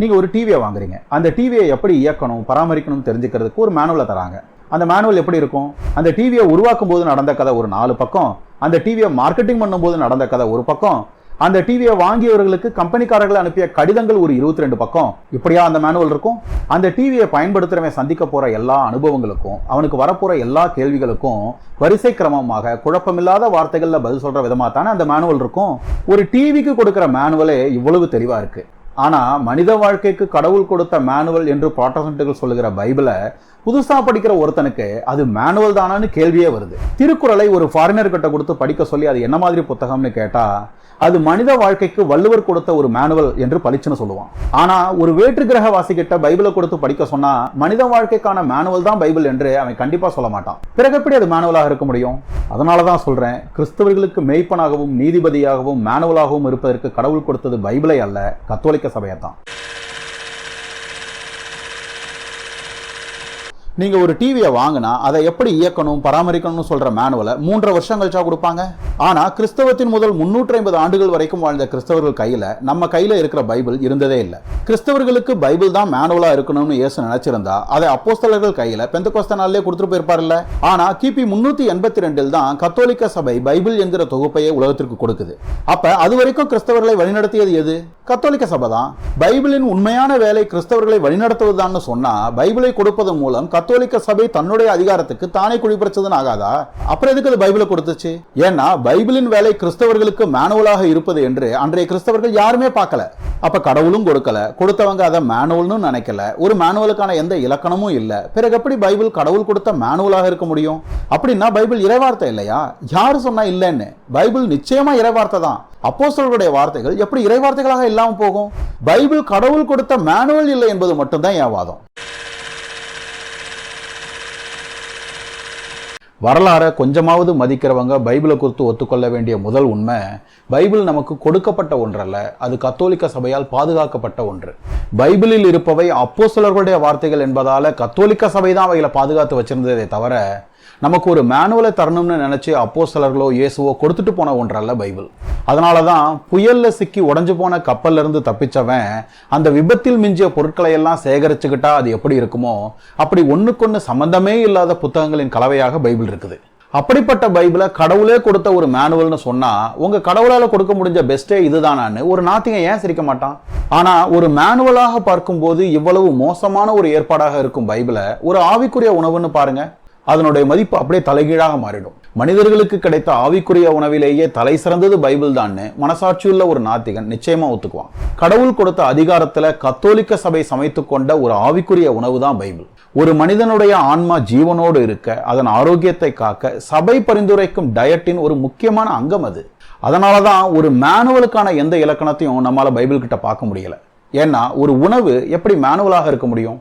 நீங்கள் ஒரு டிவியை வாங்குறீங்க. அந்த டிவியை எப்படி இயக்கணும் பராமரிக்கணும்னு தெரிஞ்சுக்கிறதுக்கு ஒரு மேனுவலை தராங்க. அந்த மேனுவல் எப்படி இருக்கும்? அந்த டிவியை உருவாக்கும் போது நடந்த கதை ஒரு நாலு பக்கம். அந்த டிவியை மார்க்கெட்டிங் பண்ணும்போது நடந்த கதை ஒரு பக்கம். அந்த டிவியை வாங்கியவர்களுக்கு கம்பெனிக்காரர்கள் அனுப்பிய கடிதங்கள் ஒரு இருபத்தி ரெண்டு பக்கம். இப்படியா அந்த மேனுவல் இருக்கும்? அந்த டிவியை பயன்படுத்துகிறவன் சந்திக்க போகிற எல்லா அனுபவங்களுக்கும் அவனுக்கு வரப்போகிற எல்லா கேள்விகளுக்கும் வரிசை கிரமமாக குழப்பமில்லாத வார்த்தைகளில் பதில் சொல்கிற விதமாக தானே அந்த மேனுவல் இருக்கும்? ஒரு டிவிக்கு கொடுக்குற மேனுவலே இவ்வளவு தெளிவாக இருக்குது ஆனால் மனித வாழ்க்கைக்கு கடவுள் கொடுத்த மேனுவல் என்று ப்ராட்டஸ்டன்ட்டுகள் சொல்லுகிற பைபிளை புதுசாக படிக்கிற ஒருத்தனுக்கு அது மேனுவல் தானான்னு கேள்வியே வருது. திருக்குறளை ஒரு ஃபாரினர் கிட்ட கொடுத்து படிக்க சொல்லி அது என்ன மாதிரி புத்தகம்னு கேட்டால் அது மனித வாழ்க்கைக்கு வள்ளுவர் கொடுத்த ஒரு மேனுவல் என்று பளிச்சுன்னு சொல்லுவான். ஆனா ஒரு வேற்று கிரக வாசிக்கிட்ட பைபிளை கொடுத்து படிக்க சொன்னா மனித வாழ்க்கைக்கான மேனுவல் தான் பைபிள் என்று அவன் கண்டிப்பா சொல்ல மாட்டான். பிறகு எப்படி அது மேனுவலாக இருக்க முடியும்? அதனால தான் சொல்றேன் கிறிஸ்தவர்களுக்கு மெய்ப்பனாகவும் நீதிபதியாகவும் மேனுவலாகவும் இருப்பதற்கு கடவுள் கொடுத்தது பைபிளை அல்ல கத்தோலிக்க சபையை தான். நீங்கள் ஒரு டிவியை வாங்கினா அதை எப்படி இயக்கணும் பராமரிக்கணும்னு சொல்கிற மேனுவலை மூன்றரை வருஷம் கழிச்சா கொடுப்பாங்க? ஆனால் கிறிஸ்தவத்தின் முதல் முன்னூற்றி ஐம்பது ஆண்டுகள் வரைக்கும் வாழ்ந்த கிறிஸ்தவர்கள் கையில நம்ம கையில இருக்கிற பைபிள் இருந்ததே இல்லை. கிறிஸ்தவர்களுக்கு பைபிள் தான் மேனுவலாக இருக்கணும்னு இயேசு நினைச்சிருந்தா அதை அப்போஸ்தலர்கள் கையில பெந்தகோஸ்த நாளிலே கொடுத்துட்டு போயிருப்பார்ல ஆனா கிபி முன்னூத்தி எண்பத்தி ரெண்டில் தான் கத்தோலிக்க சபை பைபிள் என்கிற தொகுப்பையே உலகத்திற்கு கொடுக்குது. அப்ப அது வரைக்கும் கிறிஸ்தவர்களை வழிநடத்தியது எது? கத்தோலிக்க சபை தான். பைபிளின் உண்மையான வேலை கிறிஸ்தவர்களை வழிநடத்துவதுதான்னு சொன்னா பைபிளை கொடுப்பதன் மூலம் கத்தோலிக்க சபை தன்னுடைய அதிகாரத்துக்கு தானே குடிப்பிடிச்சதுன்னு ஆகாதா? அப்புறம் எதுக்கு அது பைபிளை கொடுத்துச்சு? ஏன்னா பைபிளின் வேலை கிறிஸ்தவர்களுக்கு மேனுவலாக இருப்பது என்று அன்றைய கிறிஸ்தவர்கள் யாருமே பார்க்கல. அப்ப கடவுளும் கொடுக்கல. கொடுத்தவங்க அதை மேனுவல்னு நினைக்கல. ஒரு மேனுவலுக்கான எந்த இலக்கணமும் இல்ல. பிறகு எப்படி பைபிள் கடவுள் கொடுத்த மேனுவலாக இருக்க முடியும்? அப்படின்னா பைபிள் இறைவார்த்தை இல்லையா? யார் சொன்னா இல்லைன்னு? பைபிள் நிச்சயமா இறைவார்த்தை தான். அப்போஸ்தலர்களுடைய வார்த்தைகள் எப்படி இறைவார்த்தைகளாக இல்லாம போகும்? பைபிள் கடவுள் கொடுத்த மேனுவல் இல்லை என்பது மட்டும்தான் என் வாதம். வரலாறை கொஞ்சமாவது மதிக்கிறவங்க பைபிளை குறித்து ஒத்துக்கொள்ள வேண்டிய முதல் உண்மை பைபிள் நமக்கு கொடுக்கப்பட்ட ஒன்றல்ல அது கத்தோலிக்க சபையால் பாதுகாக்கப்பட்ட ஒன்று. பைபிளில் இருப்பவை அப்போஸ்தலர்களுடைய வார்த்தைகள் என்பதால் கத்தோலிக்க சபை தான் அவைகளை பாதுகாத்து வச்சிருந்ததே தவிர நமக்கு ஒரு மேனுவலை தரணும்னு நினச்சி அப்போ சிலர்களோ இயேசுவோ கொடுத்துட்டு போன ஒன்றல்ல பைபிள். அதனால தான் புயலில் சிக்கி உடஞ்சு போன கப்பல்ல இருந்து தப்பிச்சவன் அந்த விபத்தில் மிஞ்சிய பொருட்களை எல்லாம் சேகரிச்சுக்கிட்டா அது எப்படி இருக்குமோ அப்படி ஒன்றுக்கொன்று சம்மந்தமே இல்லாத புத்தகங்களின் கலவையாக பைபிள் இருக்குது. அப்படிப்பட்ட பைபிளை கடவுளே கொடுத்த ஒரு மேனுவல்னு சொன்னால் உங்கள் கடவுளால் கொடுக்க முடிஞ்ச பெஸ்ட்டே இதுதானான்னு ஒரு நாத்திகன் ஏன் சிரிக்க மாட்டான்? ஆனால் ஒரு மேனுவலாக பார்க்கும்போது இவ்வளவு மோசமான ஒரு ஏற்பாடாக இருக்கும் பைபிளை ஒரு ஆவிக்குரிய உணவுன்னு பாருங்கள் அதனுடைய மதிப்பு அப்படியே தலைகீழாக மாறிடும். மனிதர்களுக்கு கிடைத்த ஆவிக்குரிய உணவிலேயே தலை சிறந்தது பைபிள் தான்னு மனசாட்சியுள்ள ஒரு நாத்திகன் நிச்சயமா ஒத்துக்குவான். கடவுள் கொடுத்த அதிகாரத்துல கத்தோலிக்க சபை சமைத்து கொண்ட ஒரு ஆவிக்குரிய உணவு தான் பைபிள். ஒரு மனிதனுடைய ஆன்மா ஜீவனோடு இருக்க அதன் ஆரோக்கியத்தை காக்க சபை பரிந்துரைக்கும் டயட்டின் ஒரு முக்கியமான அங்கம் அது. அதனால தான் ஒரு மேனுவலுக்கான எந்த இலக்கணத்தையும் நம்மளால் பைபிள் கிட்ட பார்க்க முடியல. ஏன்னா ஒரு உணவு எப்படி மேனுவலாக இருக்க முடியும்?